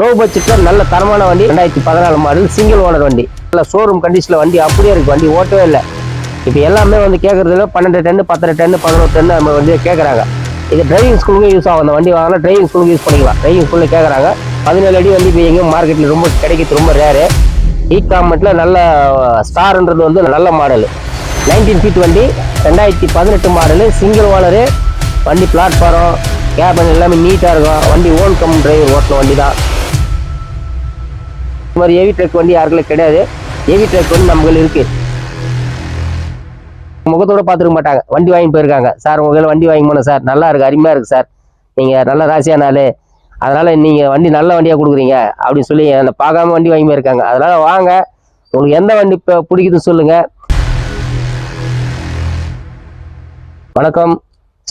Low பட்ஜெட்டில் நல்ல தரமான வண்டி. ரெண்டாயிரத்தி பதினாலு மாடல் சிங்கிள் ஓனர் வண்டி. நல்ல ஷோரூம் கண்டிஷனில் வண்டி அப்படியே இருக்குது வண்டி ஓட்டவே இல்லை. இப்போ எல்லாமே வந்து கேட்குறதுல பன்னெண்டு டென்னு பத்தரை டென்னு பதினோரு டென்னு நம்ம வந்து கேட்குறாங்க இது டிரைவிங் ஸ்கூலுக்கு யூஸ் ஆகும். அந்த வண்டி வாங்கினா டிரைவிங் ஸ்கூலுக்கு யூஸ் பண்ணிக்கலாம். டிரைவிங் ஸ்கூலில் கேட்குறாங்க பதினேழு அடி வந்து இப்போ எங்கேயும் மார்க்கெட்டில் ரொம்ப கிடைக்கிறது ரொம்ப ரேரு இ காமெண்ட்டில் நல்ல ஸ்டார்ன்றது வந்து நல்ல மாடல் நைன்டீன் ஃபீட் வண்டி ரெண்டாயிரத்தி பதினெட்டு மாடலு சிங்கிள் ஓனரு வண்டி பிளாட்ஃபாரம் கேபன் எல்லாமே நீட்டாக இருக்கும். வண்டி ஓன் கம் டிரைவர் ஓட்டின வண்டி தான் இந்த மாதிரி ஹெவி ட்ரக் வண்டி யாருக்குள்ள கிடையாது. ஹெவி ட்ரக் வந்து நம்மளுக்கு இருக்கு. முகத்தோட பார்த்துருக்க மாட்டாங்க. வண்டி வாங்கி போயிருக்காங்க. சார் உங்கள் வண்டி வாங்கி போனோம் சார். நல்லா இருக்கு அருமையாக இருக்குது சார். நீங்கள் நல்ல ராசியான ஆள். அதனால் நீங்கள் வண்டி நல்ல வண்டியாக கொடுக்குறீங்க அப்படின்னு சொல்லி என்னை பார்க்காம வண்டி வாங்கி போயிருக்காங்க. அதனால் வாங்க. உங்களுக்கு எந்த வண்டி இப்போ பிடிக்குதுன்னு சொல்லுங்கள் வணக்கம்.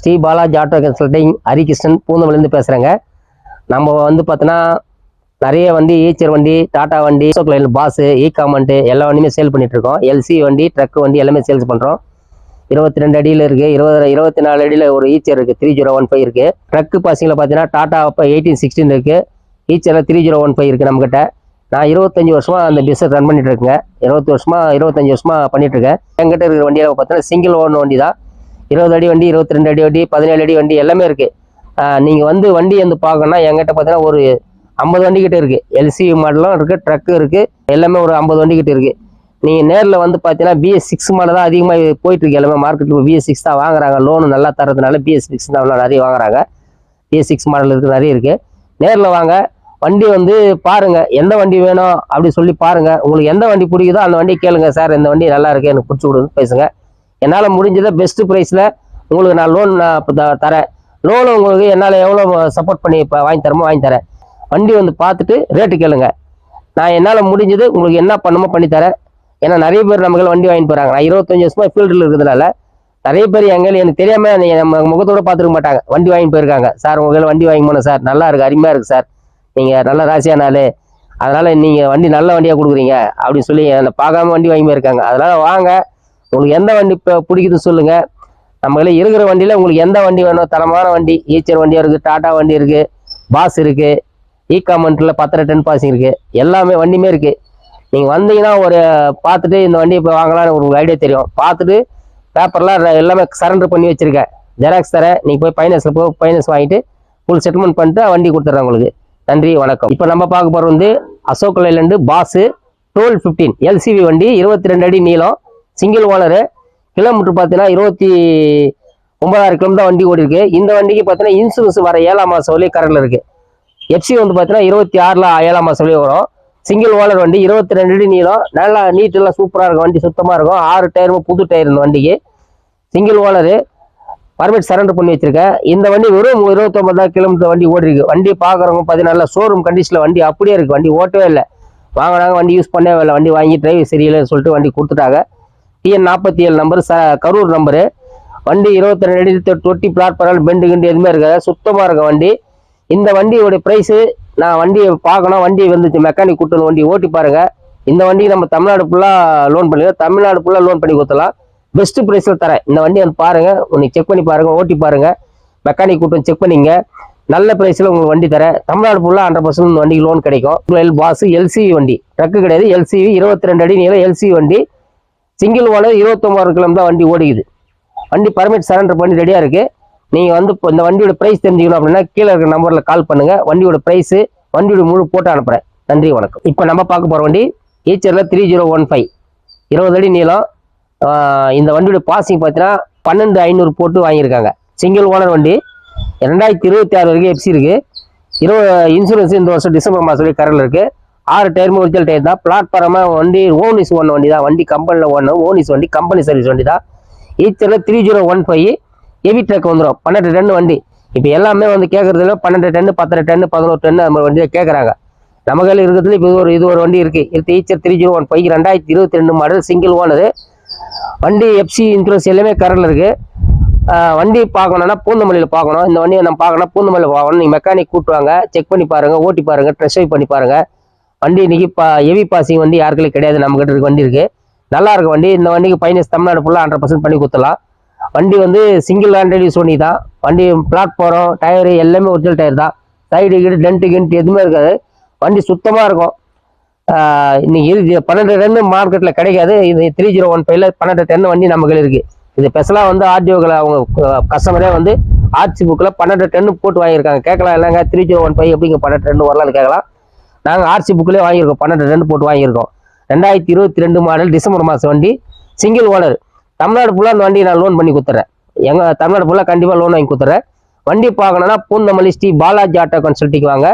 Shri Balaji auto consulting. Harikrishnan பூந்தமல்லேருந்து பேசுகிறேங்க நம்ம வந்து பார்த்தோன்னா நிறைய வண்டி ஈச்சர் வண்டி டாடா வண்டி அசோக் பாஸு இ காமெண்ட்டு எல்லா வண்டியுமே சேல் பண்ணிட்டு இருக்கோம் எல்சி வண்டி ட்ரக் வண்டி எல்லாமே சேல்ஸ் பண்ணுறோம் இருபத்தி ரெண்டு அடியில் இருக்குது இருபது இருபத்தி நாலு அடியில் ஒரு ஈச்சர் இருக்குது த்ரீ ஜீரோ ஒன் ஃபைவ் இருக்குது ட்ரக்கு பாசிங்கில் பார்த்தீங்கன்னா டாடா இப்போ எயிட்டீன் சிக்ஸ்டீன் இருக்குது ஈச்சரில் த்ரீ ஜீரோ ஒன் ஃபைவ் இருக்குது நம்மக்கிட்ட நான் இருபத்தஞ்சி வருஷமாக அந்த பிஸ்னஸ் ரன் பண்ணிட்டு இருக்கேன் இருபத்தி வருஷமா இருபத்தஞ்சி வருஷமா பண்ணிட்டு இருக்கேன் எங்கிட்ட இருக்கிற வண்டியில் பார்த்தீங்கன்னா சிங்கிள் ஓன் வண்டி தான். இருபது அடி வண்டி இருபத்தி ரெண்டு அடி வண்டி பதினேழு அடி வண்டி எல்லாமே இருக்குது நீங்கள் வந்து வண்டி வந்து பார்க்கணும்னா எங்கிட்ட பார்த்தீங்கன்னா ஒரு ஐம்பது வண்டி கிட்ட இருக்குது எல்சி மாடலும் இருக்குது ட்ரக்கு இருக்குது எல்லாமே ஒரு ஐம்பது வண்டி கிட்ட இருக்குது நீங்கள் நேரில் வந்து பார்த்தீங்கன்னா பிஎஸ் சிக்ஸ் மாடல் தான் அதிகமாக போயிட்டுருக்கு எல்லாமே. மார்க்கெட்டில் பிஎஸ் சிக்ஸ் தான் வாங்குறாங்க. லோனு நல்லா தரதுனால பிஎஸ் சிக்ஸ் தான் நிறைய வாங்குறாங்க. பிஎஸ் சிக்ஸ் மாடல் இருக்குது நிறைய இருக்குது நேரில் வாங்க. வண்டி வந்து பாருங்கள் எந்த வண்டி வேணும் அப்படி சொல்லி பாருங்கள் உங்களுக்கு எந்த வண்டி பிடிக்குதோ அந்த வண்டி கேளுங்க சார் இந்த வண்டி நல்லா இருக்குது எனக்கு பிடிச்சி கொடுன்னு பேசுங்க. என்னால் முடிஞ்சதை பெஸ்ட்டு ப்ரைஸில் உங்களுக்கு நான் லோன் நான் இப்போ த- தரேன். லோனு உங்களுக்கு என்னால் எவ்வளோ சப்போர்ட் பண்ணி இப்போ வாங்கி தரமோ வாங்கி தரேன். வண்டி வந்து பார்த்துட்டு ரேட்டு கேளுங்க. நான் என்னால் முடிஞ்சது உங்களுக்கு என்ன பண்ணுமோ பண்ணித்தரேன். ஏன்னா நிறைய பேர் நமக்கு வண்டி வாங்கிட்டு போகிறாங்க நான் இருபத்தஞ்சு வருஷமாக ஃபீல்டில் இருக்கிறதுனால நிறைய பேர் எங்கள் எனக்கு தெரியாமல் நம்ம முகத்தோட பார்த்துருக்க மாட்டாங்க. வண்டி வாங்கி போயிருக்காங்க. சார் உங்கள் வண்டி வாங்கி போனேன் சார். நல்லா இருக்குது அருமையாக இருக்குது சார். நீங்கள் நல்ல ராசியான ஆள். அதனால் நீங்கள் வண்டி நல்ல வண்டியாக கொடுக்குறீங்க. அப்படின்னு சொல்லி என்னை பார்க்காம வண்டி வாங்கி போயிருக்காங்க. அதனால் வாங்க. உங்களுக்கு எந்த வண்டி இப்போ பிடிக்குது சொல்லுங்கள் நம்ம இருக்கிற வண்டியில் உங்களுக்கு எந்த வண்டி வேணும்? தரமான வண்டி ஈச்சர் வண்டியாக இருக்குது டாட்டா வண்டி இருக்குது பாஸ் இருக்குது இ காமெண்ட்டில் பத்தரை டென் பாசிங் இருக்குது எல்லாமே வண்டியுமே இருக்குது நீங்கள் வந்தீங்கன்னா ஒரு பார்த்துட்டு இந்த வண்டி இப்போ வாங்கலாம்னு உங்களுக்கு ஐடியா தெரியும். பார்த்துட்டு பேப்பர்லாம் எல்லாமே சரண்டர் பண்ணி வச்சுருக்கேன். ஜெராக்ஸ் தரேன். நீங்கள் போய் ஃபைனான்ஸில் போய் ஃபைனான்ஸ் வாங்கிட்டு ஃபுல் செட்டில்மெண்ட் பண்ணிட்டு வண்டி கொடுத்துட்றேன் உங்களுக்கு. நன்றி வணக்கம். இப்போ நம்ம பார்க்க போகிறது வந்து Ashok Leyland boss twelve fifteen LCV வண்டி இருபத்தி ரெண்டு அடி நீளம் சிங்கிள் ஓனரு கிலோமீட்டர் பார்த்தீங்கன்னா இருபத்தி ஒன்பதாயிரம் கிலோமீட்டர் வண்டி ஓடி இருக்கு இந்த வண்டிக்கு பார்த்தீங்கன்னா இன்சூரன்ஸ் வர ஏழாம் மாதம் வரையும் கரண்டில் இருக்குது எஃப்சி வந்து பார்த்தீங்கன்னா இருபத்தி ஆறில் ஏழாம் மாதம் வரும். சிங்கிள் ஓனர் வண்டி இருபத்தி ரெண்டு அடி நீளம். நல்லா நீட்டெல்லாம் சூப்பராக இருக்கும். வண்டி சுத்தமாக இருக்கும். ஆறு டயரும் புது டயர் இந்த வண்டிக்கு. சிங்கிள் ஓனரு பர்மிட் சரண்டர் பண்ணி வச்சிருக்கேன். இந்த வண்டி வெறும் இருபத்தொன்பதாயிரம் கிலோமீட்டர் வண்டி ஓடிருக்கு. வண்டி பார்க்குறவங்க பார்த்தீங்கன்னா ஷோரூம் கண்டிஷனில் வண்டி அப்படியே இருக்குது வண்டி ஓட்டவே இல்லை. வாங்கினாங்க வண்டி யூஸ் பண்ணவே இல்லை. வண்டி வாங்கி டிரைவ் சரியில்லைன்னு சொல்லிட்டு வண்டி கொடுத்துட்டாங்க. டிஎன் நாற்பத்தி ஏழு நம்பர் ச கரூர் நம்பரு வண்டி இருபத்தி ரெண்டு அடி தொட்டி பிளாட்ஃபார்ம் பெண்டு கிண்டு எதுவுமே இருக்காது. சுத்தமாக இருக்கும் வண்டி. இந்த வண்டியோட ப்ரைஸு நான் வண்டியை பார்க்கணும். வண்டி வந்துச்சு. மெக்கானிக் கூட்டணும் வண்டி ஓட்டி பாருங்கள் இந்த வண்டி நம்ம தமிழ்நாடு ஃபுல்லாக லோன் பண்ணிக்கலாம் தமிழ்நாடு ஃபுல்லாக லோன் பண்ணி கொடுத்தலாம் பெஸ்ட்டு ப்ரைஸில் தரேன். இந்த வண்டி வந்து பாருங்கள் உன்னை செக் பண்ணி பாருங்கள் ஓட்டி பாருங்கள் மெக்கானிக் கூட்டம் செக் பண்ணிங்க. நல்ல ப்ரைஸில் உங்களுக்கு வண்டி தரேன். தமிழ்நாடு ஃபுல்லாக ஹண்ட்ரட் பர்சன்ட் இந்த வண்டிக்கு லோன் கிடைக்கும். எல் பாஸ் எல்சிவி வண்டி. ட்ரக்கு கிடையாது. எல்சிவி இருபத்தி ரெண்டு அடி நீளம் எல்சிவி வண்டி. சிங்கிள் ஓனர் இருபத்தொம்பது கிலோமீட்டர் வண்டி ஓடிக்குது. வண்டி பர்மிட் சரண்டர் பண்ணி ரெடியாக இருக்குது நீங்கள் வந்து இப்போ இந்த வண்டியோட ப்ரைஸ் தெரிஞ்சுக்கணும் அப்படின்னா கீழே இருக்கிற நம்பரில் கால் பண்ணுங்கள் வண்டியோட ப்ரைஸு வண்டியோட முழு போட்டு அனுப்புகிறேன் நன்றி வணக்கம். இப்போ நம்ம பார்க்க போகிற வண்டி ஈச்சரில் த்ரீ ஜீரோ ஒன் ஃபைவ் இருபது அடி நீளம். இந்த வண்டியோட பாசிங் பார்த்தீங்கன்னா பன்னெண்டு ஐநூறு போட்டு வாங்கியிருக்காங்க. சிங்கிள் ஓனர் வண்டி. ரெண்டாயிரத்தி இருபத்தி ஆறு வரைக்கும் எஃப்சி இருக்குது இருபது இன்சூரன்ஸ் இந்த வருஷம் டிசம்பர் மாதம் வரைக்கும் கரண்டில் இருக்குது ஆறு டயர் ஒரிஜினல் டயர் தான். பிளாட்ஃபார்மாக வண்டி ஓனிஸ் ஒன் வண்டி தான். வண்டி கம்பெனியில் ஒன்று ஓனிஸ் வண்டி கம்பெனி சர்வீஸ் வண்டி தான். ஈச்சரில் three zero one five heavy truck வந்துடும் பன்னெண்டு டன் வண்டி. இப்போ எல்லாமே வந்து கேட்குறதுல பன்னெண்டு டன்னு பத்தரை டன்னு பதினோரு டன்னு அந்த மாதிரி வண்டியை கேட்குறாங்க நம்ம கையில் இருக்கிறதுல இப்போ இது ஒரு இது ஒரு வண்டி இருக்குது இது Eicher three zero one five ரெண்டாயிரத்தி இருபத்தி ரெண்டு மாடல் சிங்கிள் ஓனரு வண்டி எஃப்சி இன்சூரன்ஸ் எல்லாமே கரண்டில் இருக்குது வண்டி பார்க்கணுன்னா பூந்தமல்லியில் பார்க்கணும். இந்த வண்டியை நம்ம பார்க்கணும் பூந்தமல்லியில் பார்க்கணும். நீங்கள் மெக்கானிக் கூட்டுவாங்க. செக் பண்ணி பாருங்கள் ஓட்டி பாருங்கள் ட்ரெஸ் ட்ரைவ் பண்ணி பாருங்கள் வண்டி இன்றைக்கி பா ஹெவி பாசிங் வண்டி யாருக்குள்ளே கிடையாது. நம்ம இருக்க வண்டி இருக்குது நல்லா இருக்க வண்டி. இந்த வண்டிக்கு ஃபைனான்ஸ் தமிழ்நாடு ஃபுல்லாக ஹண்ட்ரட் பர்சன்ட் பண்ணி கொடுத்தலாம் வண்டி வந்து சிங்கிள் ஹேண்டட் யூஸ் பண்ணி தான். வண்டி பிளாட்ஃபாரம் டயரு எல்லாமே ஒரிஜினல் டயர் தான். சைடு கீடு டென்ட்டு கிண்ட்டு எதுவுமே இருக்காது. வண்டி சுத்தமாக இருக்கும். இன்றைக்கி இன்னைக்கு இருக்கு பன்னெண்டு டென்னு மார்க்கெட்டில் கிடைக்காது. இது த்ரீ ஜீரோ ஒன் ஃபைவ்ல பன்னெண்டு டென்னு வண்டி நமக்கு இருக்குது இது ஸ்பெஷலாக வந்து ஆர்டிஓக்களை அவங்க கஸ்டமரே வந்து ஆர்சி புக்கில் பன்னெண்டு டென்னு போட்டு வாங்கியிருக்காங்க. கேட்கலாம் இல்லைங்க? த்ரீ ஜீரோ ஒன் ஃபைவ் எப்படிங்க பன்னெண்டு டென்னு வரலாம்னு கேட்கலாம். நாங்கள் ஆர்சி புக்கிலே வாங்கியிருக்கோம். பன்னெண்டு டன் போட்டு வாங்கியிருக்கோம். ரெண்டாயிரத்தி இருபத்தி ரெண்டு மாடல் டிசம்பர் மாதம் வண்டி. சிங்கிள் ஓனர் தமிழ்நாடு ஃபுல்லாக அந்த வண்டியை நான் லோன் பண்ணி கொடுத்துறேன். எங்கள் தமிழ்நாடு ஃபுல்லாக கண்டிப்பாக லோன் வாங்கி கொடுத்துறேன். வண்டி பார்க்கணுன்னா பூந்தமல்லி ஸ்ரீ பாலாஜி ஆட்டோ கன்சல்ட்டிங் வாங்க.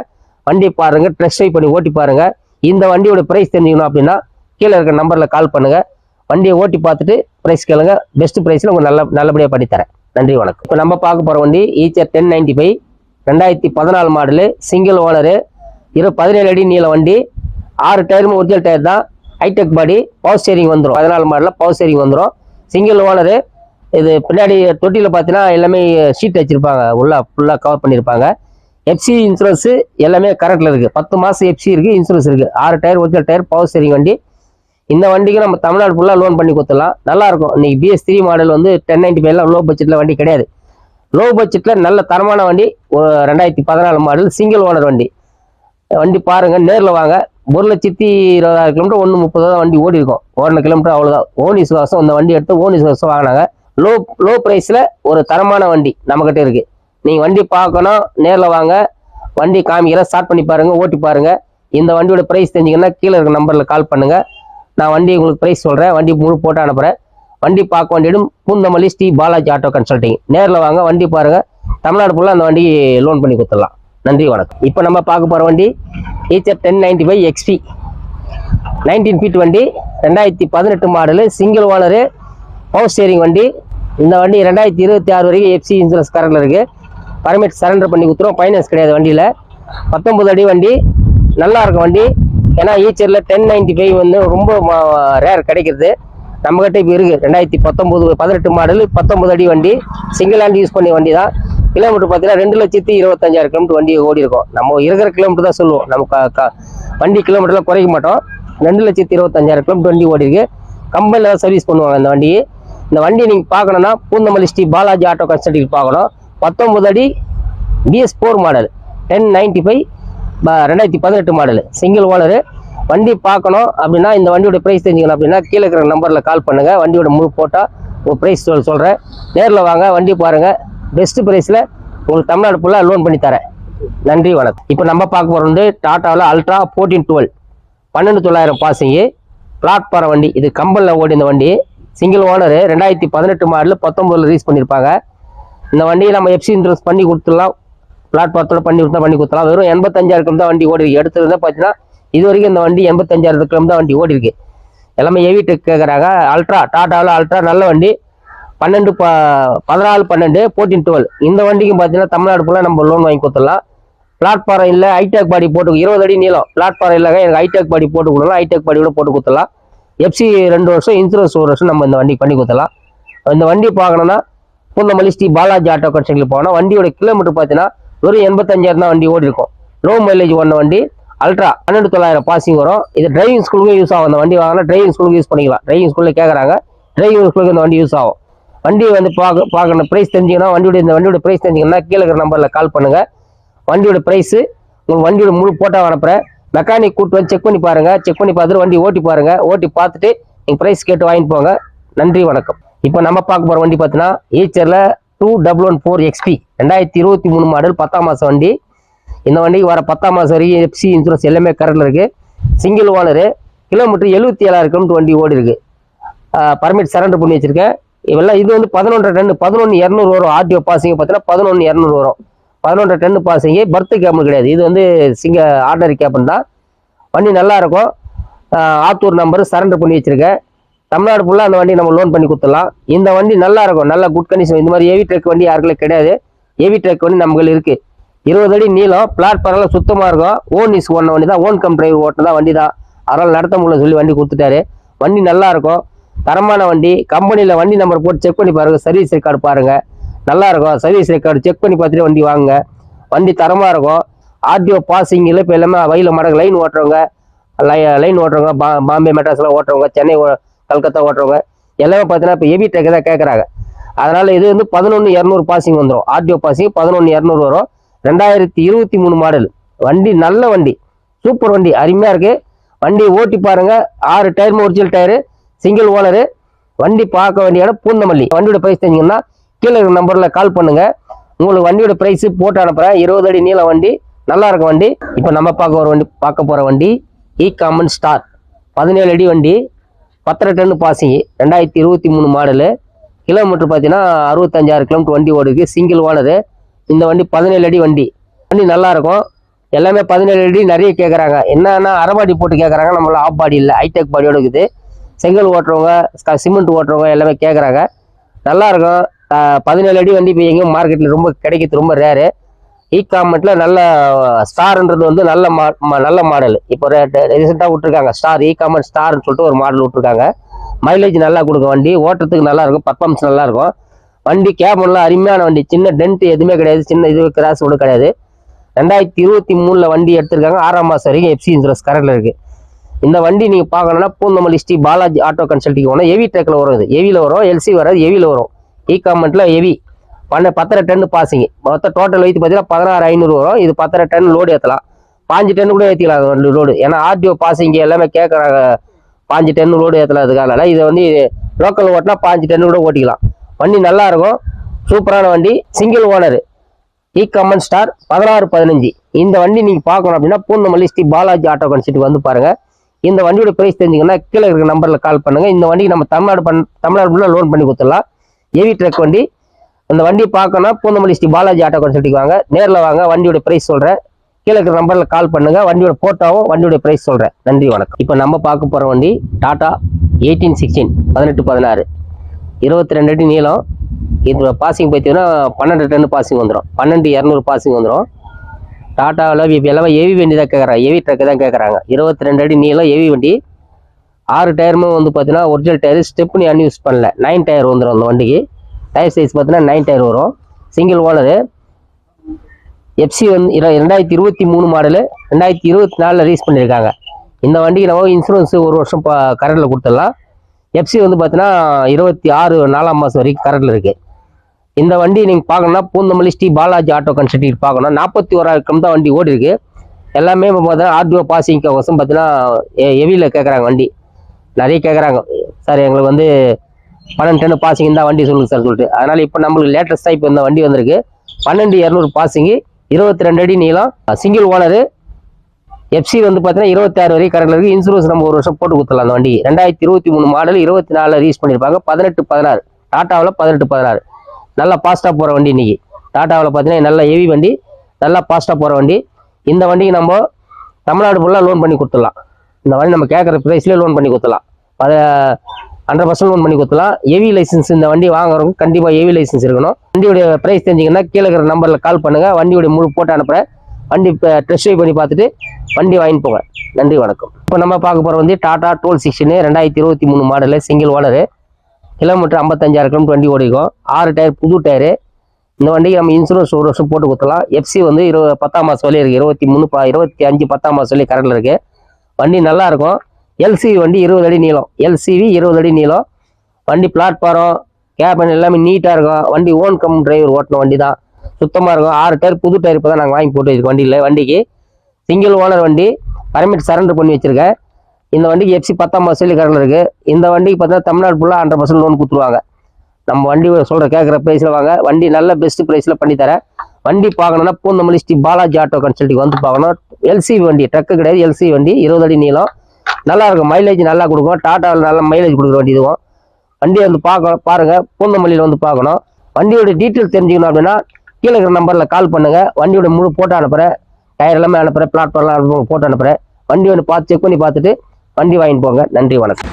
வண்டி பாருங்கள் ட்ரெஸ் ட்ரைவ் பண்ணி ஓட்டி பாருங்கள் இந்த வண்டியோட ப்ரைஸ் தெரிஞ்சுக்கணும் அப்படின்னா கீழே இருக்க நம்பரில் கால் பண்ணுங்கள் வண்டியை ஓட்டி பார்த்துட்டு ப்ரைஸ் கேளுங்க. பெஸ்ட் ப்ரைஸில் உங்களுக்கு நல்ல நல்லபடியாக பண்ணித்தரேன் நன்றி வணக்கம். இப்போ நம்ம பார்க்க போகிற வண்டி ஈச்சர் டென் நைன்டி ஃபைவ் ரெண்டாயிரத்தி பதினாலு மாடலு சிங்கிள் ஓனரு இரு பதினேழு அடி நீள வண்டி. ஆறு டயரும் ஒரிஜினல் டயர் தான். ஹைடெக் பாடி பவர் ஸ்டேரிங் வந்துடும் பதினாலு மாடலில் பவர் ஸ்டேரிங் வந்துடும் சிங்கிள் ஓனரு இது பின்னாடி தொட்டியில் பார்த்தீங்கன்னா எல்லாமே ஷீட் வச்சிருப்பாங்க. உள்ளே ஃபுல்லாக கவர் பண்ணியிருப்பாங்க எஃப்சி இன்சூரன்ஸு எல்லாமே கரெக்டில் இருக்குது பத்து மாதம் எஃப்சி இருக்குது இன்சூரன்ஸ் இருக்குது ஆறு tyre original tyre power steering வண்டி. இந்த வண்டிக்கு நம்ம தமிழ்நாடு ஃபுல்லாக லோன் பண்ணி கொடுத்துடலாம். நல்லா இருக்கும். பிஎஸ் த்ரீ மாடல் வந்து டென் நைன்டி ஃபைவ்லாம் லோ பட்ஜெட்டில் வண்டி கிடையாது. லோ பட்ஜெட்டில் நல்ல தரமான வண்டி ரெண்டாயிரத்தி பதினாலு மாடல் சிங்கிள் ஓனர் வண்டி. வண்டி பாருங்கள் நேரில் வாங்க. ஒரு லட்சத்தி இருபதாயிரம் கிலோமீட்டர் ஒன்று முப்பது தான் வண்டி ஓடி இருக்கும் ஓடின கிலோமீட்டர் அவ்வளோதான் ஓனி சுவாசம் இந்த வண்டி எடுத்து ஓனி சுவாசம் வாங்கினாங்க. லோ லோ ப்ரைஸில் ஒரு தரமான வண்டி நம்மக்கிட்ட இருக்குது நீங்கள் வண்டி பார்க்கணும் நேரில் வாங்க. வண்டி காமிக்கிறேன் ஸ்டார்ட் பண்ணி பாருங்கள் ஓட்டி பாருங்கள் இந்த வண்டியோட ப்ரைஸ் தெரிஞ்சிங்கன்னா கீழே இருக்க நம்பரில் கால் பண்ணுங்கள் நான் வண்டி உங்களுக்கு ப்ரைஸ் சொல்கிறேன் வண்டி முழு போட்டு அனுப்புகிறேன் வண்டி பார்க்க வண்டியிடும் பூந்தமல்லி ஸ்ரீ பாலாஜி ஆட்டோ கன்சல்டிங் நேரில் வாங்க வண்டி பாருங்கள் தமிழ்நாடு ஃபுல்லாக அந்த வண்டி லோன் பண்ணி கொடுத்துடலாம். நன்றி வணக்கம். இப்போ நம்ம பார்க்க போகிற வண்டி Eicher ten ninety five XP nineteen feet வண்டி ரெண்டாயிரத்தி பதினெட்டு model single owner power steering வண்டி. இந்த வண்டி ரெண்டாயிரத்தி இருபத்தி ஆறு வரைக்கும் எஃப்சி இன்சூரன்ஸ் கரண்டில் இருக்குது பர்மிட் சரண்டர் பண்ணி கொடுத்துருவோம் ஃபைனான்ஸ் கிடையாது வண்டியில். பத்தொம்பது அடி வண்டி. நல்லா இருக்கும் வண்டி. ஏன்னா ஈச்சரில் டென் நைன்டி ஃபைவ் வந்து ரொம்ப ரேர் கிடைக்கிறது. நம்மக்கிட்ட இப்போ இருக்குது ரெண்டாயிரத்தி பத்தொம்போது பதினெட்டு மாடல் பத்தொம்பது அடி வண்டி. சிங்கிள் ஹேண்ட் யூஸ் பண்ணி வண்டி தான். கிலோமீட்டர் பார்த்தீங்கன்னா ரெண்டு லட்சத்தி இருபத்தஞ்சாயிரம் கிலோமீட்டர் வண்டி ஓடி இருக்கும் நம்ம இருக்கிற கிலோமீட்டர் தான் சொல்லுவோம். நம்ம க- க- வண்டி கிலோமீட்டர்லாம் குறைக்க மாட்டோம். ரெண்டு லட்சத்தி இருபத்தஞ்சாயிரம் கிலோமீட்டர் வண்டி ஓடி இருக்கு கம்பெனியில் தான் சர்வீஸ் பண்ணுவாங்க இந்த வண்டியை. இந்த வண்டியை நீங்கள் பார்க்கணுன்னா பூந்தமல்லி ஸ்ரீ பாலாஜி ஆட்டோ கன்சல்டிங் பார்க்கணும். பத்தொம்பது அடி BS four model ten ninety five ரெண்டாயிரத்தி பதினெட்டு மாடல் சிங்கிள் ஓனரு வண்டி பார்க்கணும் அப்படின்னா இந்த வண்டியோட ப்ரைஸ் தெரிஞ்சுக்கணும் அப்படின்னா கீழே இருக்கிற நம்பரில் கால் பண்ணுங்கள் வண்டியோட முழு போட்டால் ஒரு ப்ரைஸ் சொல் சொல்கிறேன் நேரில் வாங்க வண்டி பாருங்கள் பெஸ்ட் ப்ரைஸில் உங்களுக்கு தமிழ்நாடு ஃபுல்லாக லோன் பண்ணி தரேன். நன்றி வணக்கம். இப்போ நம்ம பார்க்க போகிறது வந்து டாட்டாவில் அல்ட்ரா ஃபோர்டீன் டுவெல் பன்னெண்டு தொள்ளாயிரம் பாசிங்கு பிளாட்பாரம் வண்டி இது கம்பலில் ஓடி இந்த வண்டி சிங்கிள் ஓனரு ரெண்டாயிரத்தி பதினெட்டு மாடலில் பத்தொம்பதில் ரீஸ் பண்ணியிருப்பாங்க இந்த வண்டியை நம்ம எஃப்சி இன்சூரன்ஸ் பண்ணி கொடுத்துடலாம். பிளாட்பாரத்தோட பண்ணி கொடுத்தா பண்ணி கொடுத்துலாம் வெறும் எண்பத்தஞ்சாயிரம் கிலோ தான் வண்டி ஓடி இருக்கு எடுத்துருந்தா பார்த்தீங்கன்னா இது வரைக்கும் இந்த வண்டி எண்பத்தஞ்சாயிரம் கிலோ தான் வண்டி ஓடி இருக்கு எல்லாமே ஹெவி டெக் கேட்குறாங்க அல்ட்ரா டாட்டாவில் அல்ட்ரா நல்ல வண்டி. பன்னெண்டு ப பதினாலு பன்னெண்டு ஃபோர்டீன் டுவெல் இந்த வண்டிக்கும் பார்த்தீங்கன்னா தமிழ்நாடு ஃபுல்லாக நம்ம லோன் வாங்கி கொடுத்துடலாம். பிளாட்பாறை இல்லை ஹைடெக் பாடி போட்டு இருபது அடி நீளம். பிளாட்பாறை இல்லை எனக்கு ஹைடெக் பாடி போட்டு கொடுக்கலாம் ஹைடெக் பாடி கூட போட்டு கொடுத்துடலாம். எஃப்சி ரெண்டு வருஷம் இன்சூரன்ஸ் ஒரு வருஷம் நம்ம இந்த வண்டிக்கு பண்ணி கொடுத்துடலாம். இந்த வண்டி பார்க்கணுன்னா பூந்தமல்லி ஸ்ரீ பாலாஜி ஆட்டோ கட்சிகளுக்கு போனால் வண்டியோட கிலோமீட்டர் பார்த்தீங்கன்னா வெறும் எண்பத்தஞ்சாயிரம் தான் வண்டி ஓடி இருக்கும் லோ மைலேஜ் ஒன்ற வண்டி அல்ட்ரா பன்னெண்டு தொள்ளாயிரம் பாசிங் வரும். இது டிரைவிங் ஸ்கூலுக்கும் யூஸ் ஆகும். அந்த வண்டி வாங்கினா டிரைவிங் ஸ்கூலுக்கு யூஸ் பண்ணிக்கலாம். டிரைவிங் ஸ்கூலில் கேட்குறாங்க டிரைவிங் ஸ்கூலுக்கு இந்த வண்டி யூஸ் ஆகும். வண்டி வந்து பார்க்க பார்க்கணும். ப்ரைஸ் தெரிஞ்சிங்கன்னா வண்டியோட இந்த வண்டியோட ப்ரைஸ் தெரிஞ்சிங்கன்னா கீழே இருக்கிற நம்பரில் கால் பண்ணுங்கள் வண்டியோட ப்ரைஸு உங்களுக்கு வண்டியோட முழு ஃபோட்டோ அனுப்புகிறேன் மெக்கானிக் கூட்டு வந்து செக் பண்ணி பாருங்கள் செக் பண்ணி பார்த்துட்டு வண்டி ஓட்டி பாருங்கள் ஓட்டி பார்த்துட்டு நீங்கள் ப்ரைஸ் கேட்டு வாங்கிட்டு போங்க. நன்றி வணக்கம். இப்போ நம்ம பார்க்க போகிற வண்டி பார்த்தீங்கன்னா ஈச்சரில் two double one four XP ரெண்டாயிரத்தி இருபத்தி மூணு மாடல் பத்தாம் மாதம் வண்டி. இந்த வண்டிக்கு வர பத்தாம் மாதம் வரைக்கும் எஃப்சி இன்சூரன்ஸ் எல்லாமே கரெக்டில் இருக்குது சிங்கிள் ஓனரு கிலோமீட்டர் எழுபத்தி ஏழாயிரம் கிலோமீட்டர் வண்டி ஓடி இருக்குது பர்மிட் சரண்டர் பண்ணி வச்சுருக்கேன். இவெல்லாம் இது வந்து பதினொன்றரை டன்னு பதினொன்று இரநூறு வரும். ஆர்டிஓ பாசிங்க பார்த்தீங்கன்னா பதினொன்று இரநூறு வரும். பதினொன்றரை டன்னு பாசிங்க பர்த்து கேபிள் கிடையாது. இது வந்து சிங்க ஆர்டரி கேபிள் தான். வண்டி நல்லா இருக்கும். ஆத்தூர் நம்பர் சரண்டர் பண்ணி வச்சுருக்கேன். தமிழ்நாடு ஃபுல்லாக அந்த வண்டி நம்ம லோன் பண்ணி கொடுத்துடலாம். இந்த வண்டி நல்லா இருக்கும். நல்ல குட் கண்டிஷன் இந்த மாதிரி ஏவி ட்ரக் வண்டி யாருக்குள்ள கிடையாது. ஏவி ட்ரக் வண்டி நம்மளுக்கு இருக்குது இருபது அடி நீளம். பிளாட்ஃபார்ம்லாம் சுத்தமாக இருக்கும். ஓன் இஸ் ஓன வண்டி தான். ஓன் கம் டிரைவ் ஓட்டின வண்டி தான். அதனால் நடத்த முடியல சொல்லி வண்டி கொடுத்துட்டாரு. வண்டி நல்லா இருக்கும். தரமான வண்டி கம்பெனியில் வண்டி நம்பர் போட்டு செக் பண்ணி பாருங்கள் சர்வீஸ் ரெக்கார்டு பாருங்கள் நல்லாயிருக்கும் சர்வீஸ் ரெக்கார்டு செக் பண்ணி பார்த்துட்டு வண்டி வாங்குங்க. வண்டி தரமாக இருக்கும். ஆர்டிஓ பாசிங்கில் இப்போ எல்லாமே வயலில் மடங்கு லைன் ஓட்டுறவங்க லை லைன் ஓட்டுறவங்க பா பாம்பே மெட்ராஸில் ஓட்டுறவங்க சென்னை ஓ- கல்கத்தா ஓட்டுறவங்க எல்லாமே பார்த்தீங்கன்னா இப்போ எபி டெக்கு தான் கேட்குறாங்க அதனால் இது வந்து பதினொன்று இரநூறு பாசிங் வந்துடும் ஆர்டிஓ பாசிங் பதினொன்று இரநூறு வரும். ரெண்டாயிரத்தி இருபத்தி மூணு மாடல் வண்டி நல்ல வண்டி. சூப்பர் வண்டி. அருமையாக இருக்குது வண்டி ஓட்டி பாருங்கள் ஆறு tyre original tyre single owner வண்டி பார்க்க வேண்டிய இடம் பூந்தமல்லி. வண்டியோட ப்ரைஸ் தெரிஞ்சிங்கன்னா கீழே இருக்கிற நம்பரில் கால் பண்ணுங்கள் உங்களுக்கு வண்டியோட ப்ரைஸு போட்டு அனுப்புகிறேன் இருபது அடி நீள வண்டி நல்லா இருக்கும் வண்டி. இப்போ நம்ம பார்க்க ஒரு வண்டி பார்க்க போகிற வண்டி இ காமன் ஸ்டார் பதினேழு அடி வண்டி பத்தரை டன்னு பாசிங் ரெண்டாயிரத்தி இருபத்தி மூணு மாடலு கிலோமீட்டர் பார்த்தீங்கன்னா அறுபத்தஞ்சாயிரம் கிலோமீட்டர் வண்டி ஓடுது. சிங்கிள் ஓனரு இந்த வண்டி பதினேழு அடி வண்டி. வண்டி நல்லா இருக்கும். எல்லாமே பதினேழு அடி நிறைய கேட்குறாங்க என்னன்னா அரைபாடி போட்டு கேட்குறாங்க நம்மள ஆஃப் பாடி இல்லை ஹைடெக் பாடியோடு இருக்குது. செங்கல் ஓட்டுறவங்க சிமெண்ட் ஓட்டுறவங்க எல்லாமே கேட்குறாங்க நல்லா இருக்கும் பதினேழு அடி வண்டி இப்போ எங்கேயும் மார்க்கெட்டில் ரொம்ப கிடைக்கிறது ரொம்ப ரேரு இ காமெண்ட்டில் நல்ல ஸ்டார்ன்றது வந்து நல்ல மா நல்ல மாடல் இப்போ ரீசெண்டாக விட்டுருக்காங்க. ஸ்டார் இ காமெண்ட் ஸ்டார்னு சொல்லிட்டு ஒரு மாடல் விட்டுருக்காங்க. மைலேஜ் நல்லா கொடுக்கும் வண்டி. ஓட்டுறதுக்கு நல்லா இருக்கும் பர்ஃபார்மன்ஸ் நல்லா இருக்கும் வண்டி கேபன்லாம் அருமையான வண்டி. சின்ன டென்ட் எதுவுமே கிடையாது. சின்ன இது கிராஸ் கூட கிடையாது. ரெண்டாயிரத்தி இருபத்தி மூணில் வண்டி எடுத்திருக்காங்க. ஆறாம் மாதம் வரைக்கும் எஃப்சி இன்சூரன்ஸ் கரண்டில் இருக்குது இந்த வண்டி நீங்கள் பார்க்கணும்னா பூந்தமல்லி ஸ்ரீ பாலாஜி ஆட்டோ கன்சல்ட்டிங் போனால் ஹெவி டேக்கில் வரும். இது ஹெவியில் வரும் எல்சி வராது ஹெவியில் வரும். இ காமெண்ட்டில் ஹெவி பண்ண பத்தரை டன் பாசிங்க மொத்தம் டோட்டல் வைத்து பார்த்தீங்கன்னா பதினாறு ஐநூறு வரும். இது பத்தரை டன் லோடு ஏற்றலாம் பாஞ்சு டன் கூட ஏற்றிக்கலாம் லோடு ஏன்னா ஆர்டிஓ பாசிங்க எல்லாமே கேட்குறாங்க பாஞ்சு டன் லோடு ஏற்றலாம் அதுக்காக இதை வந்து லோக்கல் ஓட்டினா பாஞ்சு டன் கூட ஓட்டிக்கலாம். வண்டி நல்லா இருக்கும். சூப்பரான வண்டி. Single owner e comet star பதினாறு பதினஞ்சு. இந்த வண்டி நீங்கள் பார்க்கணும் அப்படின்னா பூந்தமல்லி ஸ்ரீ பாலாஜி ஆட்டோ கன்சிட்டு வந்து பாருங்க. இந்த வண்டியோட பிரைஸ் தெரிஞ்சுங்கன்னா கீழே இருக்கிற நம்பரில் கால் பண்ணுங்கள் இந்த வண்டிக்கு நம்ம தமிழ்நாடு பண் தமிழ்நாடு ஃபுல்லாக லோன் பண்ணி கொடுத்துடலாம். ஹெவி ட்ரக் வண்டி. அந்த வண்டி பார்க்கணும்னா பூந்தமல்லி ஸ்ரீ பாலாஜி ஆட்டோ கன்சல்ட்டிக்கு வாங்க. நேரில் வாங்க வண்டியோட பிரைஸ் சொல்கிறேன் கீழே இருக்கிற நம்பரில் கால் பண்ணுங்க. வண்டியோட ஃபோட்டோவும் வண்டியோட பிரைஸ் சொல்கிறேன் நன்றி வணக்கம். இப்போ நம்ம பார்க்க போகிற வண்டி டாட்டா எயிட்டீன் சிக்ஸ்டீன் பதினெட்டு பதினாறு. இருபத்தி ரெண்டு அடி நீளம். இது பாசிங் பார்த்தீங்கன்னா பன்னெண்டு டன் பாசிங் வந்துடும் பன்னெண்டு இரநூறு பாசிங் வந்துடும் டாட்டாவில் இப்போ எல்லாமே ஏவி வண்டி தான் கேட்குறாங்க ஏவி ட்ரக்கு தான் கேட்குறாங்க இருபத்தி ரெண்டு அடி நீளம் ஏவி வண்டி. ஆறு டயருமே வந்து பார்த்தீங்கன்னா ஒரிஜினல் டயர் ஸ்டெப்னி அன்யூஸ் பண்ணல. நைன் டயர் வந்துடும் அந்த வண்டிக்கு. டயர் சைஸ் பார்த்தீங்கன்னா நைன் டயர் வரும். Single owner. எஃப்சி வந்து ரெண்டாயிரத்தி இருபத்தி மூணு மாடலு ரெண்டாயிரத்தி இருபத்தி நாலில் ரீஸ் பண்ணியிருக்காங்க இந்த வண்டிக்கு நம்ம இன்சூரன்ஸ் ஒரு வருஷம் கரண்டில் கொடுத்துடலாம். எஃப்சி வந்து பார்த்தீங்கன்னா இருபத்தி ஆறு நாலாம் மாதம் வரைக்கும் கரண்டில் இருக்குது இந்த வண்டி நீங்கள் பார்க்கணும்னா பூந்தமல்லி ஸ்ரீ பாலாஜி ஆட்டோ கன்சல்டிங் பார்க்கணும். நாற்பத்தி ஓராயிரம் தான் வண்டி ஓடி இருக்கு எல்லாமே இப்போ பார்த்தீங்கன்னா ஆர்டிஓ பாசிங் கோசம் பார்த்தீங்கன்னா ஹெவியில் கேட்குறாங்க வண்டி. நிறைய கேட்குறாங்க சார் எங்களுக்கு வந்து பன்னெண்டு டன் பாசிங் தான் வண்டி சொல்லுங்கள் சார் சொல்லிட்டு. அதனால் இப்போ நம்மளுக்கு லேட்டஸ்ட்டாக இப்போ இந்த வண்டி வந்திருக்கு. பன்னெண்டு இரநூறு பாசிங்கு இருபத்தி ரெண்டு அடி நீளம். சிங்கிள் ஓனரு எஃப்சி வந்து பார்த்தீங்கன்னா இருபத்தாறு வரைக்கும் கரண்டில் இருக்குது இன்சூரன்ஸ் நம்ம ஒரு வருஷம் போட்டு கொடுத்துடலாம் அந்த வண்டி. ரெண்டாயிரத்தி இருபத்தி மூணு மாடல் இருபத்தி நாலில் ரீஸ் பண்ணியிருப்பாங்க பதினெட்டு பதினாறு. டாட்டாவில் பதினெட்டு பதினாறு. நல்லா ஃபாஸ்ட்டாக போகிற வண்டி இன்றைக்கி டாட்டாவில் பார்த்தீங்கன்னா நல்ல ஹெவி வண்டி நல்லா ஃபாஸ்ட்டாக போகிற வண்டி. இந்த வண்டிக்கு நம்ம தமிழ்நாடு ஃபுல்லாக லோன் பண்ணி கொடுத்துடலாம். இந்த வண்டி நம்ம கேட்குற ப்ரைஸ்லேயே லோன் பண்ணி கொடுத்துடலாம். அதை ஹண்ட்ரட் பர்சன்ட் லோன் பண்ணி கொடுத்துலாம் ஹெவி லைசன்ஸ் இந்த வண்டி வாங்குறவங்க கண்டிப்பாக ஹெவி லைசன்ஸ் இருக்கணும். வண்டியோட ப்ரைஸ் தெரிஞ்சிங்கன்னா கீழே இருக்கிற நம்பரில் கால் பண்ணுங்கள் வண்டியோட முழு போட்டு அனுப்புகிறேன் வண்டி இப்போ டெஸ்ட் ட்ரைவ் பண்ணி பார்த்துட்டு வண்டி வாங்கிட்டு போங்க. நன்றி வணக்கம். இப்போ நம்ம பார்க்க போகிற வந்து டாடா டோல் சிக்ஸ்டின் ரெண்டாயிரத்தி இருபத்தி மூணு மாடலு சிங்கிள் ஓனரு கிலோமீட்டர் ஐம்பத்தஞ்சாயிரம் கிலோமீட்டர் வண்டி ஓடிக்கும் ஆறு டயர் புது டயரு. இந்த வண்டிக்கு நம்ம இன்சூரன்ஸ் ஒரு வருஷம் போட்டு கொடுத்துலாம் எஃப்சி வந்து இரு பத்தாம் மாதம் வரையும் இருக்குது இருபத்தி மூணு பா இருபத்தி அஞ்சு பத்தாம் மாதம் வரையும் கரண்டில் இருக்குது வண்டி நல்லா இருக்கும். எல்சிவி வண்டி இருபது அடி நீளம். எல்சிவி இருபது அடி நீளம். வண்டி பிளாட்ஃபாரம் கேபன் எல்லாமே நீட்டாக இருக்கும். வண்டி ஓன் கம் டிரைவர் ஓட்டின வண்டி தான் சுத்தமாக இருக்கும். ஆறு டயர் புது டயர் இப்போ தான் நாங்கள் வாங்கி போட்டு வச்சிருக்கோம் வண்டியில். வண்டிக்கு சிங்கிள் ஓனர் வண்டி. பர்மிட் சரண்டர் பண்ணி வச்சுருக்கேன். இந்த வண்டிக்கு எஃப்சி பத்தாம் மாதம் கரண்டில் இருக்குது இந்த வண்டிக்கு பார்த்தீங்கன்னா தமிழ்நாடு ஃபுல்லாக ஹண்ட்ரட் பர்சன்ட் லோன் கொடுத்துருவாங்க. நம்ம வண்டி சொல்கிற கேட்குற ப்ரைஸில் வாங்க. வண்டி நல்ல பெஸ்ட் ப்ரைஸில் பண்ணித்தரேன் வண்டி பார்க்கணுன்னா பூந்தமல்லி ஸ்ரீ பாலாஜி ஆட்டோ கன்சல்ட்டிங் வந்து பார்க்கணும். எல்சி வண்டி ட்ரக்கு கிடையாது. எல்சி வண்டி இருபது அடி நீளம். நல்லா இருக்கும். மைலேஜ் நல்லா கொடுக்கும். டாட்டாவில் நல்ல மைலேஜ் கொடுக்குற வண்டி இதுவும். வண்டியை வந்து பார்க்க பாருங்கள் பூந்தமல்லியில் வந்து பார்க்கணும். வண்டியோட டீட்டெயில் தெரிஞ்சுக்கணும் அப்படின்னா கீழே இருக்கிற நம்பரில் கால் பண்ணுங்கள் வண்டியோட முழு போட்டோ அனுப்புகிறேன் டயர் எல்லாமே அனுப்புகிறேன் பிளாட்ஃபார்ம்லாம் ஃபோட்டோ அனுப்புகிறேன் வண்டி வந்து பார்த்து செக் பண்ணி பார்த்துட்டு வண்டி வாங்கிட்டு போங்க. நன்றி வணக்கம்.